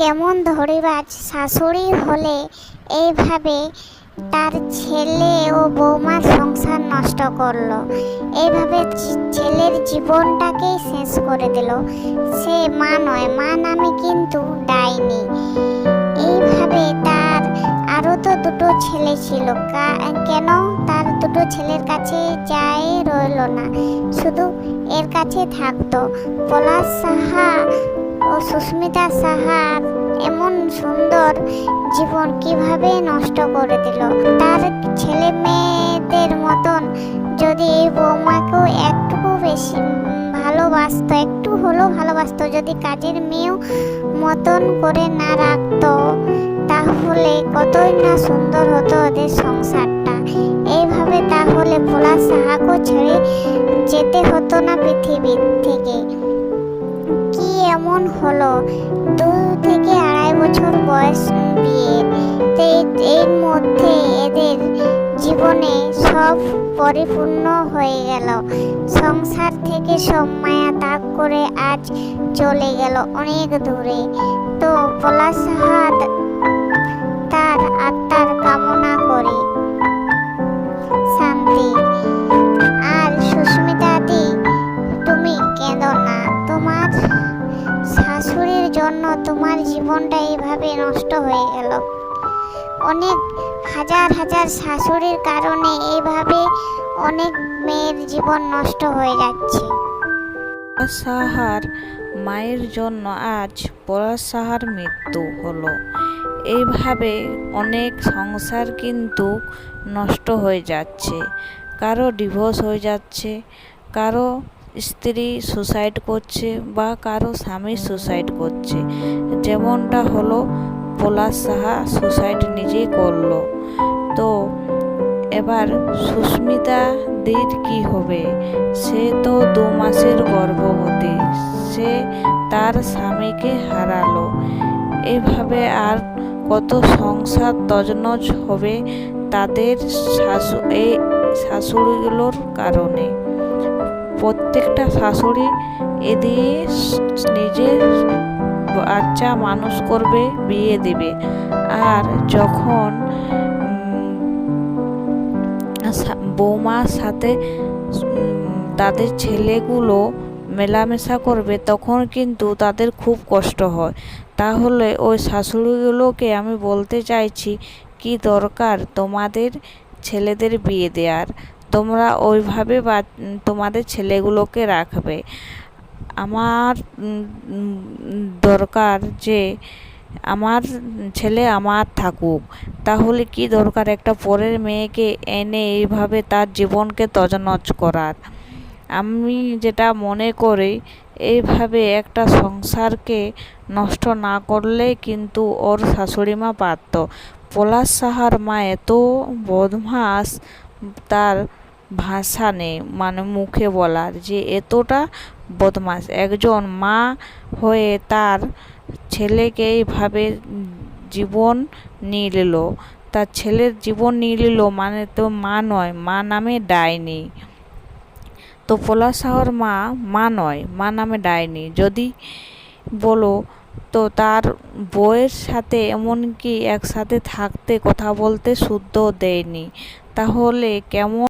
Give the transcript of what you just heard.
কেমন ধরিবাজ শাশুড়ি হলে এইভাবে তার ছেলে ও বৌমার সংসার নষ্ট করল। এইভাবে ছেলের জীবনটাকেই শেষ করে দিল। সে মা নয়, মা নামে কিন্তু ডাইনি। এইভাবে তার আরও তো দুটো ছেলে ছিল। কেন তার দুটো ছেলের কাছে যায় রইল না? শুধু এর কাছে থাকতো। পলাশ সাহা ও সুস্মিতা সাহার এমন সুন্দর জীবন কীভাবে নষ্ট করে দিল? তার ছেলে মেয়েদের মতন যদি এই বৌমাকেও একটু বেশি ভালোবাসতো, একটু হলেও ভালোবাসতো, যদি কাজের মেয়েও মতন করে না রাখতো, তাহলে কতই না সুন্দর হতো ওদের সংসারটা এমন হলো, দু থেকে আড়াই বছর বয়স বিয়ে এর মধ্যে এদের জীবনে সব পরিপূর্ণ হয়ে গেল। সংসার থেকে সব মায়া ত্যাগ করে আজ চলে গেল অনেক দূরে। তো পলাশ হাত তার আত্মার কামনা করি জন্য তোমার জীবনটা এইভাবে নষ্ট হয়ে গেল। অনেক হাজার হাজার শাশুড়ির কারণে এইভাবে অনেক মেয়ের জীবন নষ্ট হয়ে যাচ্ছে। সাহার মায়ের জন্য আজ পলাশ সাহার মৃত্যু হলো। এইভাবে অনেক সংসার কিন্তু নষ্ট হয়ে যাচ্ছে। কারও ডিভোর্স হয়ে যাচ্ছে, কারও স্ত্রী সুসাইড করছে বা কারও স্বামী সুসাইড করছে। যেমনটা হলো পলাশ সাহা সুসাইড নিজেই করল। তো এবার সুস্মিতা দের কি হবে? সে তো দু মাসের গর্ভবতী। সে তার স্বামীকে হারালো। এভাবে আর কত সংসার তজনজ হবে তাদের শাশু, এই শাশুড়িগুলোর কারণে। প্রত্যেকটা শাশুড়ি এদিকে নিজের বাচ্চা মানুষ করবে, বিয়ে দেবে। আর যখন বৌমার সাথে তাদের ছেলেগুলো মেলামেশা করবে, তখন কিন্তু তাদের খুব কষ্ট হয়। তাহলে ওই শাশুড়িগুলোকে আমি বলতে চাইছি, কি দরকার তোমাদের ছেলেদের বিয়ে দেওয়ার তোমরা ওইভাবে বা তোমাদের ছেলেগুলোকে রাখবে। আমার দরকার যে আমার ছেলে আমার থাকুক। তাহলে কি দরকার একটা পরের মেয়েকে এনে এইভাবে তার জীবনকে তছনছ করার? আমি যেটা মনে করি, এইভাবে একটা সংসারকে নষ্ট না করলে কিন্তু ওর শাশুড়িমা পারত। পলাশ সাহার মা এত বদমাস তার ভাষা নেই মানে মুখে বলার যে এতটা বদমাস একজন মা হয়ে তার ছেলেকে এইভাবে জীবন নিয়ে নিল তার ছেলের জীবন নিয়ে নিল মানে তো মা নয়, মা নামে ডাইনি। তো পলাশ সাহর মা মা নয়, মা নামে ডাইনি। যদি বলো, তো তার বউয়ের সাথে এমনকি একসাথে থাকতে, কথা বলতে শুদ্ধ দেয়নি। তাহলে কেমন